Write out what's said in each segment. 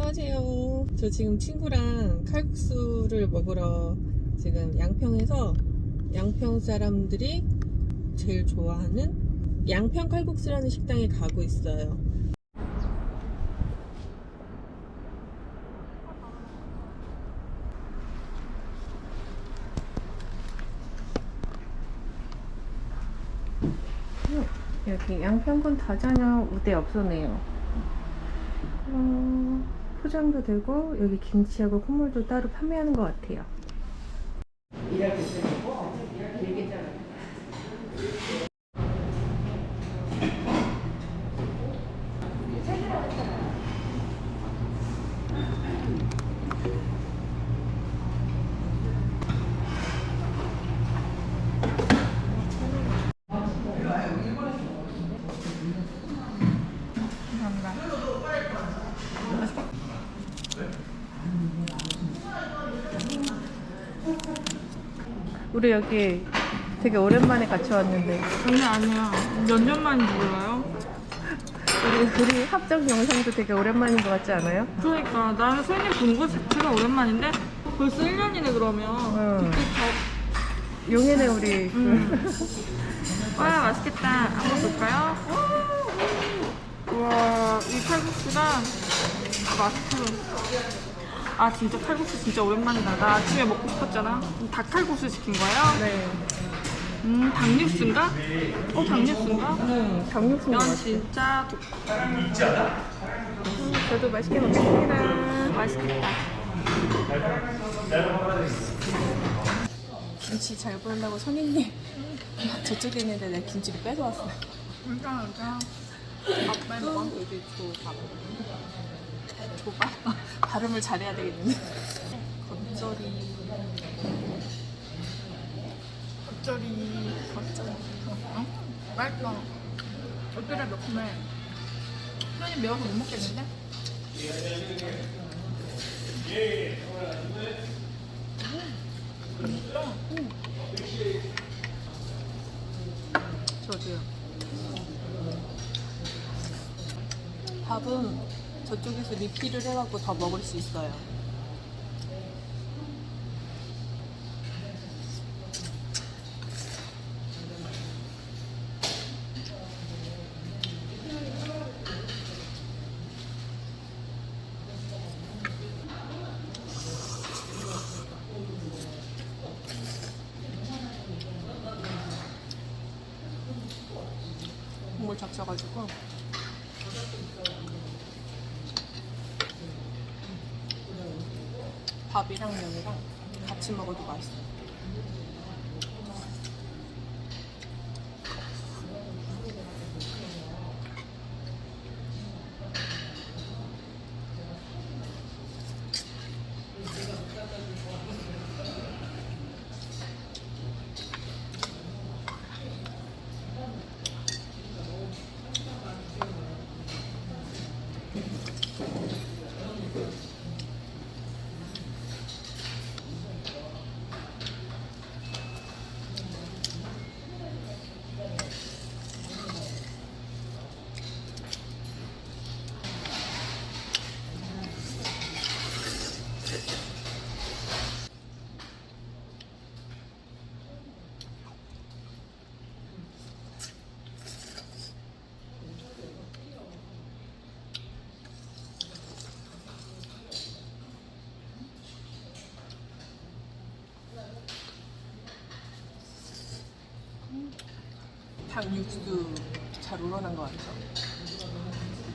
안녕하세요. 저 지금 친구랑 칼국수를 먹으러 지금 양평에서 양평 사람들이 제일 좋아하는 양평 칼국수라는 식당에 가고 있어요. 여기 양평군 다자녀 우대 업소네요. 어, 포장도 되고 여기 김치하고 콧물도 따로 판매하는 것 같아요. 우리 여기 되게 오랜만에 같이 왔는데 아니 아니야 몇 년 만인지 몰라요? 우리, 우리 합정 영상도 되게 오랜만인 것 같지 않아요? 그러니까 나는 소연이 본거 자체가 오랜만인데 벌써 1년이네 그러면 응. 그때 용해네 우리 더 음. 와 맛있겠다 한번 볼까요? 우와 이 칼국수가 맛있어 아 진짜 칼국수 진짜 오랜만이다 나 아침에 먹고 싶었잖아 닭칼국수 시킨 거예요? 네. 음 닭육수인가? 어 닭육수인가? 음, 닭육수 면. 진짜 도- 저도 맛있게 먹겠습니다. 맛있겠다 김치 잘 보인다고 선생님 저쪽에 있는데 내가 김치를 뺏어왔어. 진짜 진짜 밥 많이 먹어? 여기 조밥. 조밥? 발음을 잘해야 되겠는데. 겉절이. 겉절이 겉절이 응? 맛있어 겉절이 매콤해 소연이 매워서 못 먹겠는데? 저도요. 밥은 저쪽에서 리필을 해갖고 더 먹을 수 있어요. 국물 적셔가지고 밥이랑 면이랑 같이 먹어도 맛있어요. 닭 육수 잘 우러난 것 같죠?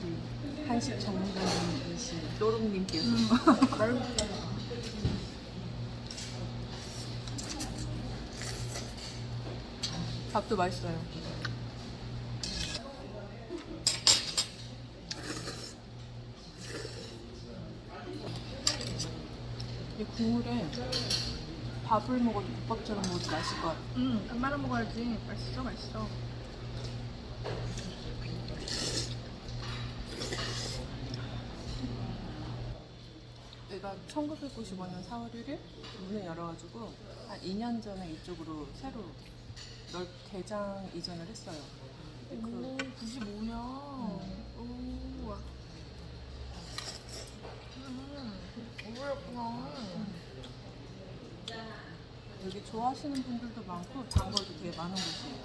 우리 한식 전문가님이신 또롱님께서 밥도 맛있어요. 이 국물에 밥을 먹어도 국밥처럼 먹어도 맛있을 것 같아요. 응, 밥 말아 먹어야지. 맛있어, 맛있어. 내가 1995년 4월 1일 문을 열어가지고 한 2년 전에 이쪽으로 새로 넓 개장 이전을 했어요. 그 오, 95년. 오, 와. 거였구나. 여기 좋아하시는 분들도 많고 단골도 되게 많은 곳이에요.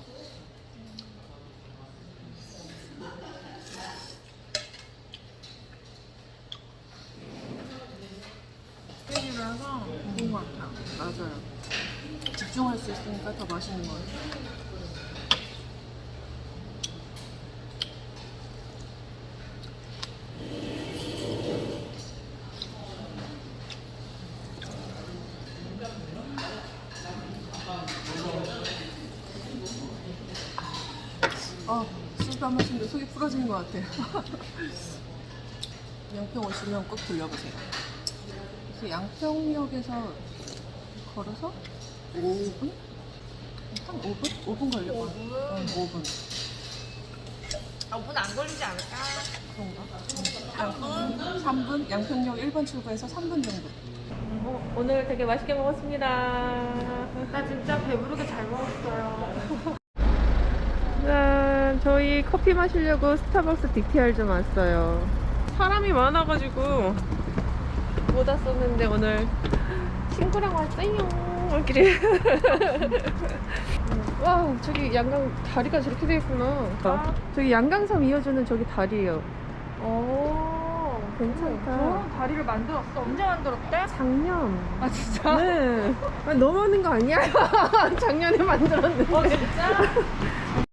튀기라서 좋은 것 같아요. 맞아요. 집중할 수 있으니까 더 맛있는. 어, 마시는데 속이 풀어지는 것 같아요. 양평 오시면 꼭 들려보세요. 그래서 양평역에서 걸어서 5분? 한 5분? 5분 걸려요. 응, 5분. 아, 분안 걸리지 않을까? 그런가? 3분? 3분? 양평역 1번 출구에서 3분 정도. 오늘 되게 맛있게 먹었습니다. 나 진짜 배부르게 잘 먹었어요. 짠, 저희 커피 마시려고 스타벅스 DTR 좀 왔어요. 사람이 많아가지고 못 왔었는데 오늘 친구랑 왔어요. 이렇게. 와, 저기 양강 다리가 저렇게 돼 있구나. 저기 양강섬 이어주는 저기 다리예요. 오, 괜찮다. 저런 다리를 만들었어. 언제 만들었대? 작년. 아, 진짜? 네. 아, 너무하는 거 아니야? 작년에 만들었는데. 어, 진짜?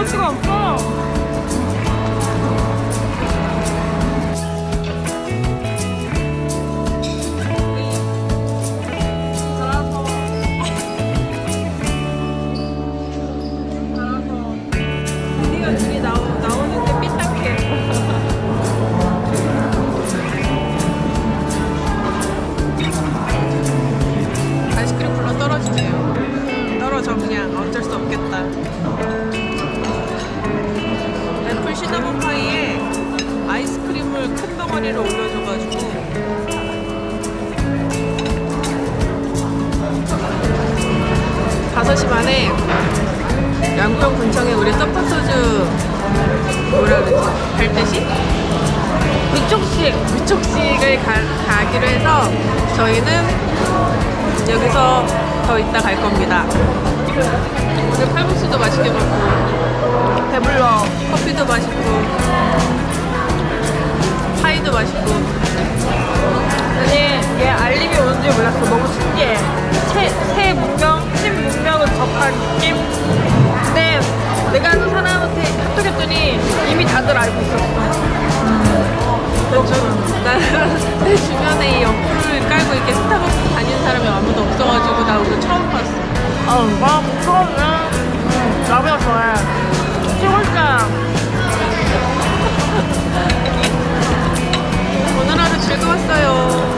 어쩔 수가 없어. 큰 덩어리를 올려줘가지고 다섯 시 반에 양평 군청에 우리 서퍼소주 뭐라 그러지? 갈대식? 위촉식! 위촉식을 가, 가기로 해서 저희는 여기서 더 이따 갈 겁니다. 오늘 칼국수도 맛있게 먹고 배불러 커피도 맛있고 파이도 맛있고 아니, 얘 알림이 오는 줄 몰랐어. 너무 신기해. 새, 새 문명, 신문명은 접한 느낌? 근데 내가 아는 사람한테 카톡했더니 이미 다들 알고 있었어. 내 주변에 이 어플을 깔고 이렇게 스타벅스 다니는 사람이 아무도 없어가지고 나 오늘 처음 봤어. 아, 라면 좋아해. 즐거웠어요.